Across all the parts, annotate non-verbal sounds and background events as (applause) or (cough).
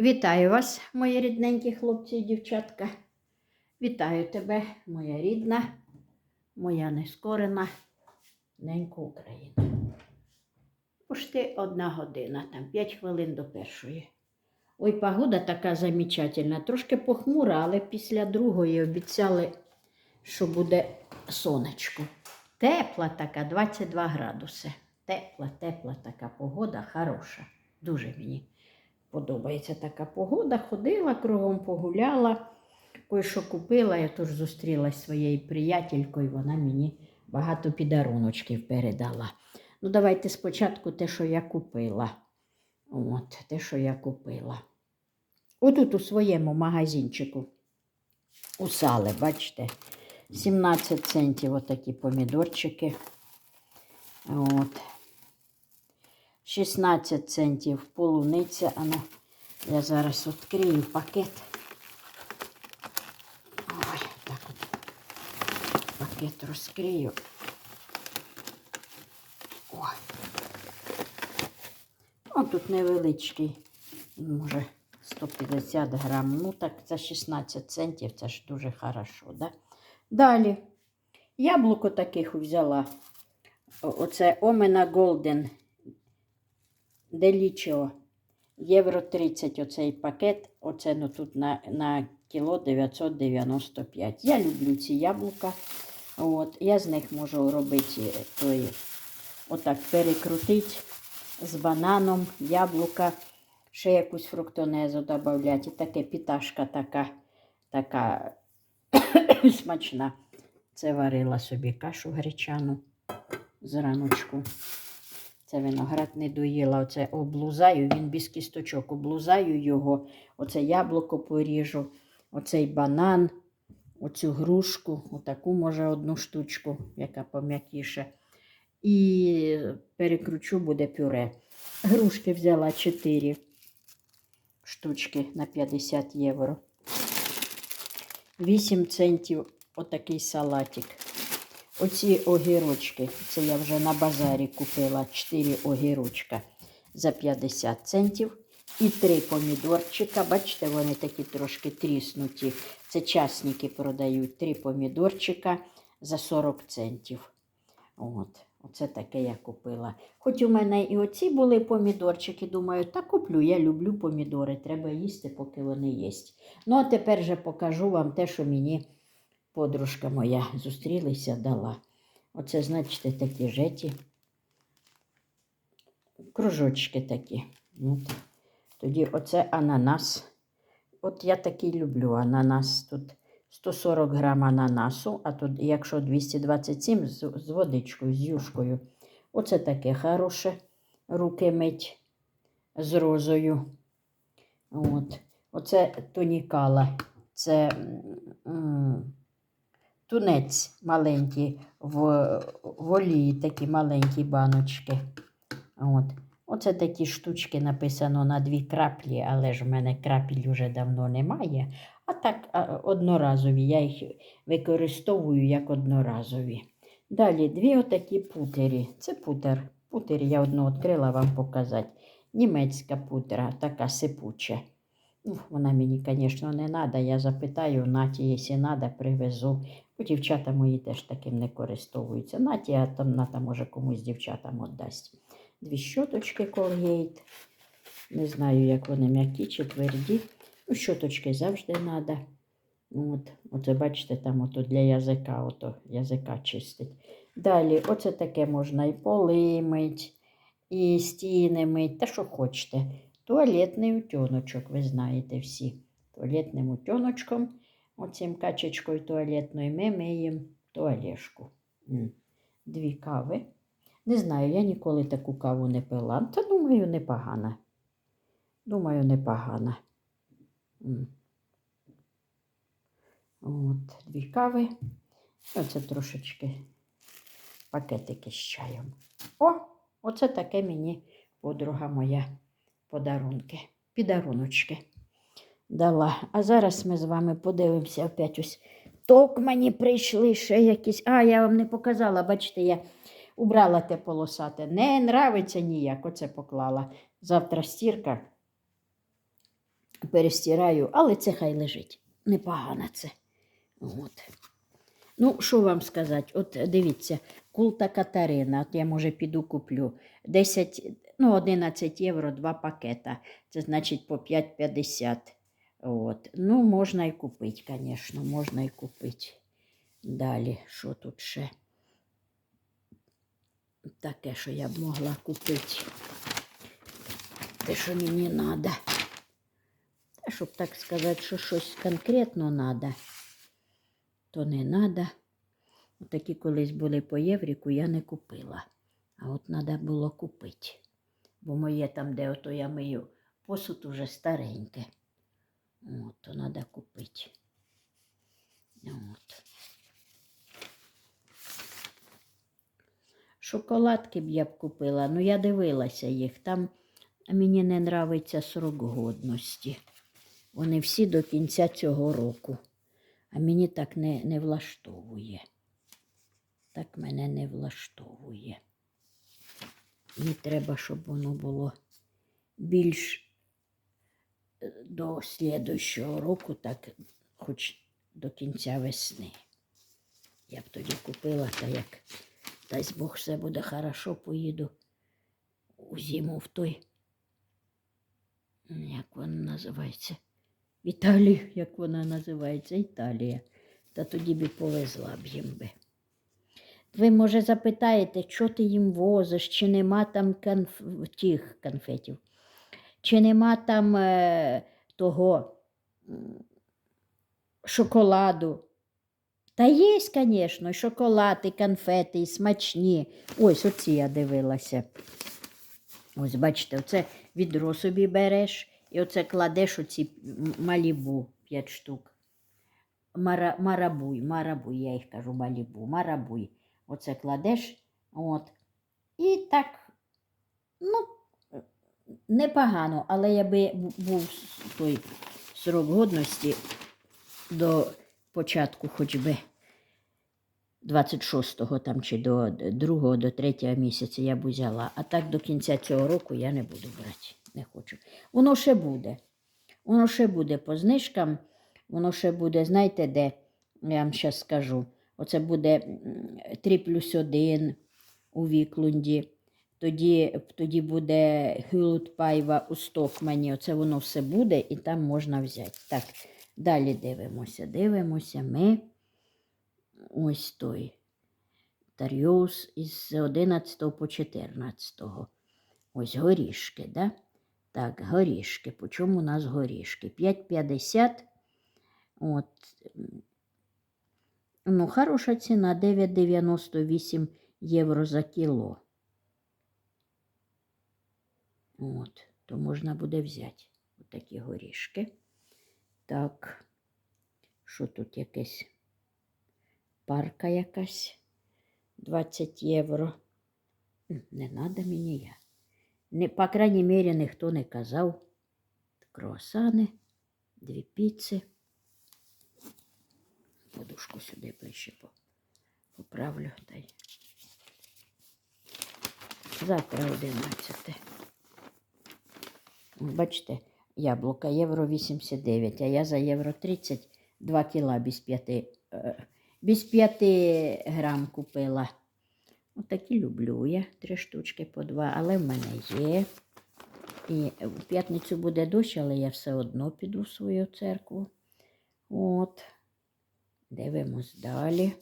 Вітаю вас, мої рідненькі хлопці і дівчатка. Вітаю тебе, моя рідна, моя нескорена ненька Україна. Пошти одна година, там 5 хвилин до першої. Ой, погода така замечательна, трошки похмура, але після другої обіцяли, що буде сонечко. Тепла така, 22 градуси. Тепла, тепла така погода, хороша. Дуже мені подобається така погода. Ходила кругом, погуляла, кое-що купила. Я теж зустрілася зі своєю приятелькою, вона мені багато підаруночків передала. Ну, давайте спочатку те, що я купила. От, те, що я купила. Отут у своєму магазинчику у сале, бачите, 17 центів отакі помідорчики. От. 16 центів полуниця. Ано, я зараз відкрию пакет. Ой, так от. Пакет розкрию. О, тут невеличкий, може 150 грам. Ну так, це 16 центів, це ж дуже хорошо, да? Далі. Яблуко таких взяла. Оце Омена Голден Делічо. Євро 30 оцей пакет. Оце тут на, на кіло 995. Я люблю ці яблука. От, я з них можу робити е, той, отак перекрутити з бананом, яблука, ще якусь фруктонезу додати. І таке піташка така, така (coughs) смачна. Це варила собі кашу гречану зраночку. Це виноград не доїла. Оце облузаю, він без кісточок. Облузаю його. Оце яблуко поріжу, оцей банан, оцю грушку, отаку, може, одну штучку, яка пом'якіше. І перекручу буде пюре. Грушки взяла 4 штучки на 50 євро. 8 центів отакий салатик. Оці огірочки, це я вже на базарі купила 4 огірочка за 50 центів. І 3 помідорчика. Бачите, вони такі трошки тріснуті. Це частники продають 3 помідорчика за 40 центів. От, оце таке я купила. Хоч у мене і оці були помідорчики, думаю, та куплю. Я люблю помідори, треба їсти, поки вони є. Ну, а тепер же покажу вам те, що мені подружка моя зустрілися, дала. Оце, значите, такі жеті. Кружочки такі. От. Тоді оце ананас. От я такий люблю ананас. Тут 140 грам ананасу, а тут, якщо 227 з, з водичкою, з юшкою. Оце таке хороше. Руки мить з розою. От. Оце тонікала. Це м, тунець маленький в, в олії, такі маленькі баночки. От. Оце такі штучки написано на дві краплі, але ж в мене крапель вже давно немає. А так одноразові. Я їх використовую як одноразові. Далі дві отакі путері. Це путер. Путер я одну відкрила вам показати. Німецька путера, така сипуча. Ну, вона мені, звісно, не треба. Я запитаю, Наті, якщо треба, привезу. Бо дівчата мої теж таким не користуються. Наті, там Ната може комусь дівчатам віддасть. Дві щоточки Colgate. Не знаю, як вони м'які чи тверді. Ну, щоточки завжди треба. От, оце, бачите, там ото для язика, ото язика чистить. Далі, оце таке можна і поли мить, і стіни мить, та що хочете. Туалетний утюночок, ви знаєте всі. Туалетним утюночком, оцим качечкою туалетною, ми миємо туалешку. Дві кави. Не знаю, я ніколи таку каву не пила. Та думаю, непогана. Думаю, непогана. От, дві кави. Оце трошечки пакетики з чаєм. О, оце таке мені подруга моя подарунки. Підаруночки дала. А зараз ми з вами подивимося опять ось. Ток мені прийшли ще якісь. А, я вам не показала, бачите, я убрала те полосате. Не нравиться ніяк, оце поклала. Завтра стірка. перестираю, але це хай лежить. Непогано це. От. Ну, що вам сказати? От дивіться, култа Катарина, от я може піду куплю 10, ну, 11 євро, два пакета. Це значить по 5,50. От. Ну, можна і купити, звісно, можна і купити. Далі, що тут ще? Таке, що я б могла купити. Те, що мені треба. Та, щоб так сказати, що щось конкретно треба, то не треба. Такі колись були по євріку, я не купила. А от треба було купити. Бо моє там, де ото я мию, посуд уже стареньке. От, то треба купити. От. Шоколадки б я б купила, ну я дивилася їх. Там мені не нравиться срок годності. Вони всі до кінця цього року. А мені так не, не влаштовує. Так мене не влаштовує. Мені треба, щоб воно було більш до слідущого року, так хоч до кінця весни. Я б тоді купила, та як дасть Бог все буде хорошо, поїду у зиму в той. Як вона називається? В Італію, як вона називається, Італія. Та тоді б повезла б їм би. Ви, може, запитаєте, що ти їм возиш, чи нема там конф... тих конфетів, чи нема там е, того шоколаду. Та є, звісно, і шоколад, і конфети, і смачні. Ось оці я дивилася. Ось, бачите, оце відро собі береш, і оце кладеш оці малібу 5 штук. Мара, марабуй, марабуй, я їх кажу, малібу, марабуй. Оце кладеш, от. І так, ну, непогано, але я би був той срок годності до початку хоч би 26-го там чи до 2-го, до 3-го місяця я б взяла. А так до кінця цього року я не буду брати. Не хочу. Воно ще буде. Воно ще буде по знижкам. Воно ще буде, знаєте, де, я вам зараз скажу. Оце буде 3 плюс 1 у Віклунді. Тоді, тоді буде Хюлут Пайва у Стокмані. Оце воно все буде і там можна взяти. Так, далі дивимося. Дивимося ми. Ось той. Таріус із 11 по 14. Ось горішки, да? Так, горішки. По чому у нас горішки? 5,50. От. Ну, хороша ціна 9,98 євро за кіло. От, то можна буде взяти отакі горішки. Так, що тут якесь парка якась 20 євро. Не треба мені я. Не, по крайній мірі, ніхто не казав. Круасани, дві піци. Подушку сюди ближче поправлю. Завтра 11. Бачите, яблука євро 89, а я за євро 30 2 кіла без 5, е, без 5 грам купила. Отакі люблю я, три штучки по два, але в мене є. І в п'ятницю буде дощ, але я все одно піду в свою церкву. От. Дивимось далі.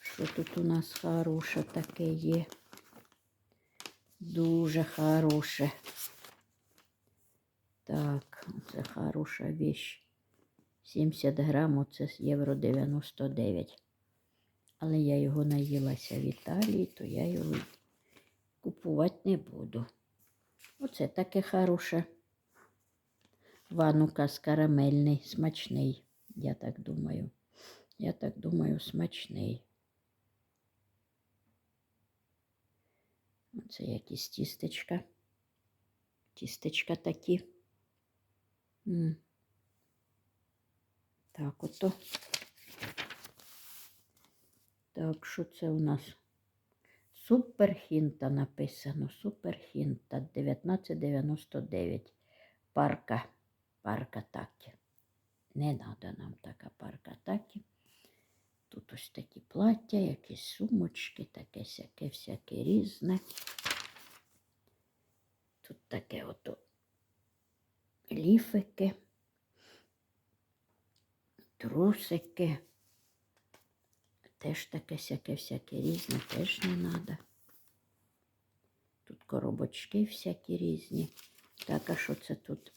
Що тут у нас хороше таке є? Дуже хороше. Так, це хороша віч. 70 грам, оце з євро 99. Але я його наїлася в Італії, то я його купувати не буду. Оце таке хороше. Ванукас карамельний, смачний, я так думаю. Я так думаю, смачний. Оце якісь тістечка. Тістечка такі. Так, ото. Так, що це у нас? Суперхінта написано. Суперхінта 1999. Парка. парка такі. Не треба нам така парка такі. Тут ось такі плаття, якісь сумочки, таке сяке, всяке різне. Тут таке ото ліфики, трусики. Теж таке сяке, всяке різне, теж не треба. Тут коробочки всякі різні. Так, а що це тут?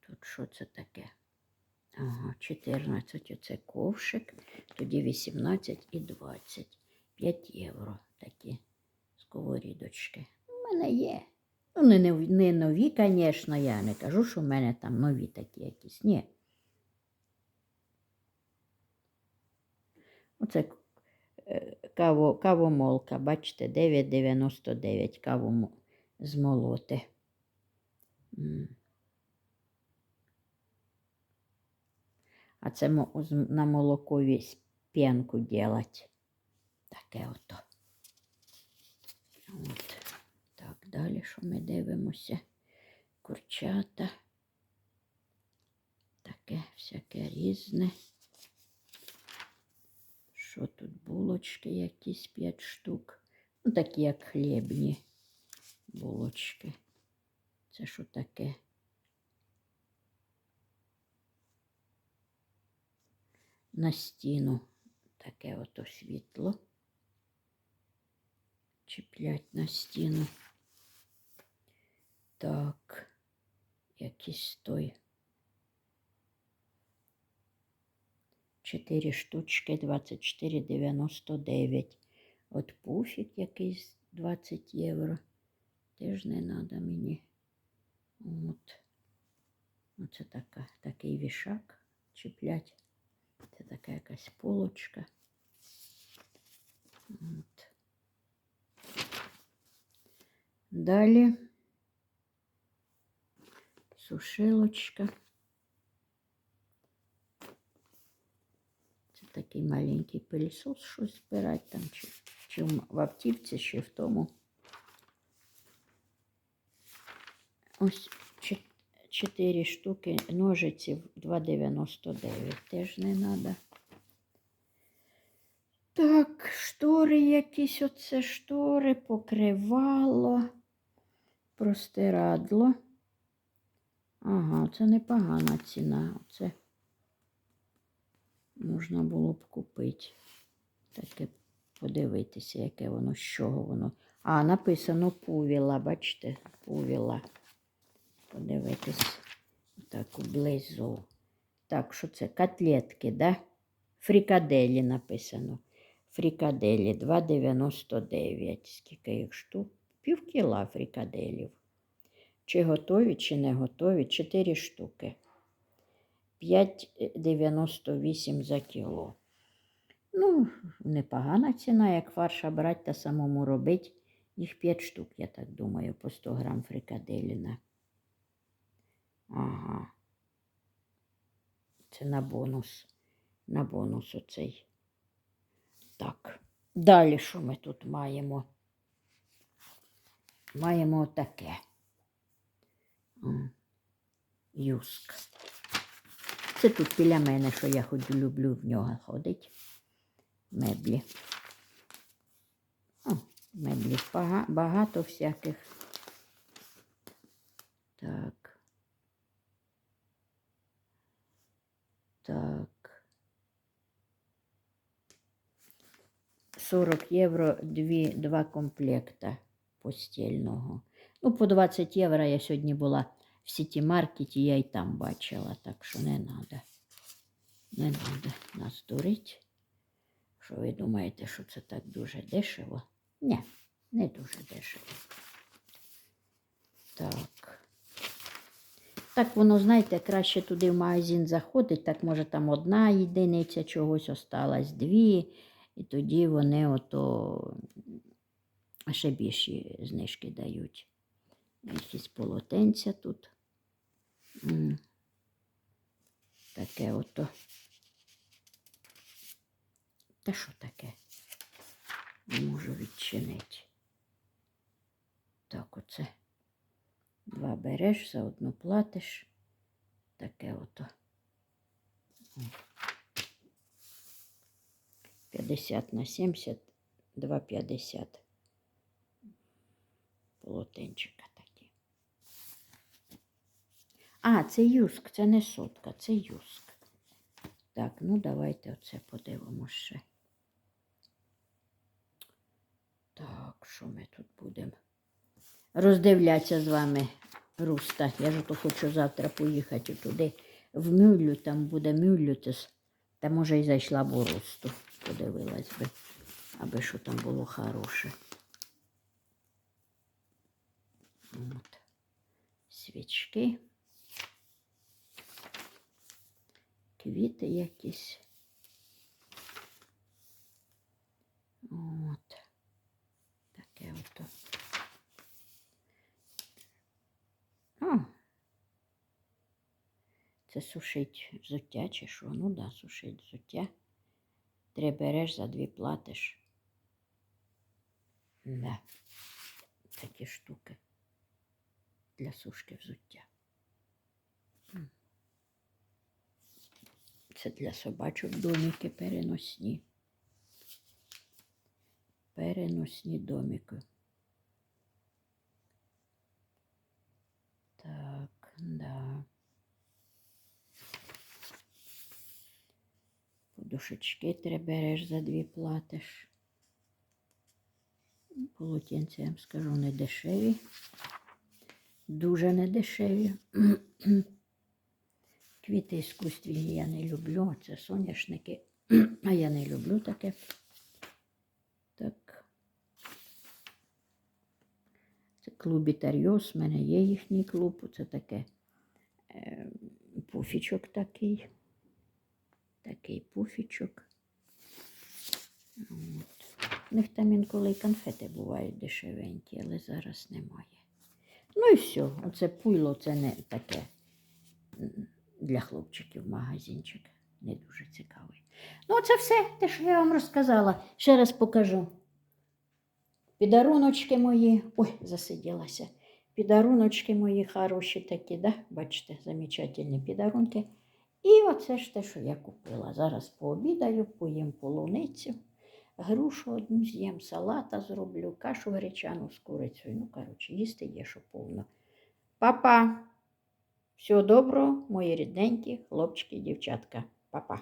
Тут що це таке? Ага, 14 оце ковшик, тоді 18 і 20. 5 євро такі сковорідочки. У мене є. Ну, не, не, нові, звісно, я не кажу, що в мене там нові такі якісь. Ні. Оце е, каво, кавомолка, бачите, 9,99 каву мо- змолоти. А це на молокові п'янку делать. Таке ото. От. Далі що ми дивимося? Курчата. Таке всяке різне. Що тут булочки якісь 5 штук. Ну, такі як хлібні булочки. Це що таке? На стіну таке ото світло. Чіплять на стіну. Так, якийсь той. Чотири штучки 24,99. От пуфік якийсь 20 євро. Теж не треба мені. От. Оце така, такий вішак чіплять. Це така якась полочка. От. Далі Сушилочка. Це такий маленький пилісос, щось збирати там, чи, чи в автівці, чи в тому. Ось чо- чотири штуки ножиців 2,99. Теж не треба. Так, штори якісь, оце штори, покривало, простирадло. Ага, це непогана ціна. Оце можна було б купити. Таке подивитися, яке воно, з чого воно. А, написано пувіла, бачите, пувіла. Подивитись так близу. Так, що це? Котлетки, да? Фрикаделі написано. Фрикаделі 2,99. Скільки їх штук? Пів кіла фрикаделів. Чи готові, чи не готові? 4 штуки. 5,98 за кіло. Ну, непогана ціна, як фарша брати та самому робити. Їх 5 штук, я так думаю, по 100 грам фрикаделіна. Ага. Це на бонус. На бонус оцей. Так. Далі що ми тут маємо? Маємо таке. Юск. Це тут біля мене, що я ходжу, люблю в нього ходить. Меблі. О, меблі багато всяких. Так. Так. 40 євро дві, два комплекта постільного. Ну, по 20 євро я сьогодні була в сіті маркеті, я і там бачила, так що не треба. Не треба нас дурить. Що ви думаєте, що це так дуже дешево? Ні, не дуже дешево. Так. Так воно, знаєте, краще туди в магазин заходить, так може там одна єдиниця чогось осталась, дві, і тоді вони ото ще більші знижки дають. Якісь полотенця тут. Таке ото. Та що таке? Не можу відчинити. Так, оце. Два береш, за одну платиш. Таке ото. 50 на 70, 2,50. Полотенчика. А, це юск, це не сотка, це юск. Так, ну давайте оце подивимося ще. Так, що ми тут будемо? Роздивлятися з вами руста. Я ж то хочу завтра поїхати туди в Мюллю, там буде Мюллютес. Та може і зайшла б у русту. Подивилась би, аби що там було хороше. От. Свічки. Квіти якісь. От. Таке ото. А. Це сушить взуття чи що? Ну да, сушить взуття. Три береш, за дві платиш. Да. Такі штуки для сушки взуття. Це для собачок домики переносні. Переносні домики. Так, да. Подушечки три береш, за дві платиш. Полотенця, я вам скажу, не дешеві. Дуже не дешеві. (clears throat) Квіти іскусственні я не люблю. Це соняшники. (clears throat) А я не люблю таке. Так. Це клубітаріоз. У мене є їхній клуб. Це таке е, пуфічок такий. Такий пуфічок. От. У них там інколи й конфети бувають дешевенькі, але зараз немає. Ну і все. Оце пуйло це не таке для хлопчиків магазинчик. Не дуже цікавий. Ну, це все, те, що я вам розказала. Ще раз покажу. Підаруночки мої. Ой, засиділася. Підаруночки мої хороші такі, да? бачите, замечательні підарунки. І оце ж те, що я купила. Зараз пообідаю, поїм полуницю, грушу одну з'їм, салата зроблю, кашу гречану з курицею. Ну, коротше, їсти є, що повно. Папа, всього доброго, мої рідненькі хлопчики і дівчатка. Па-па.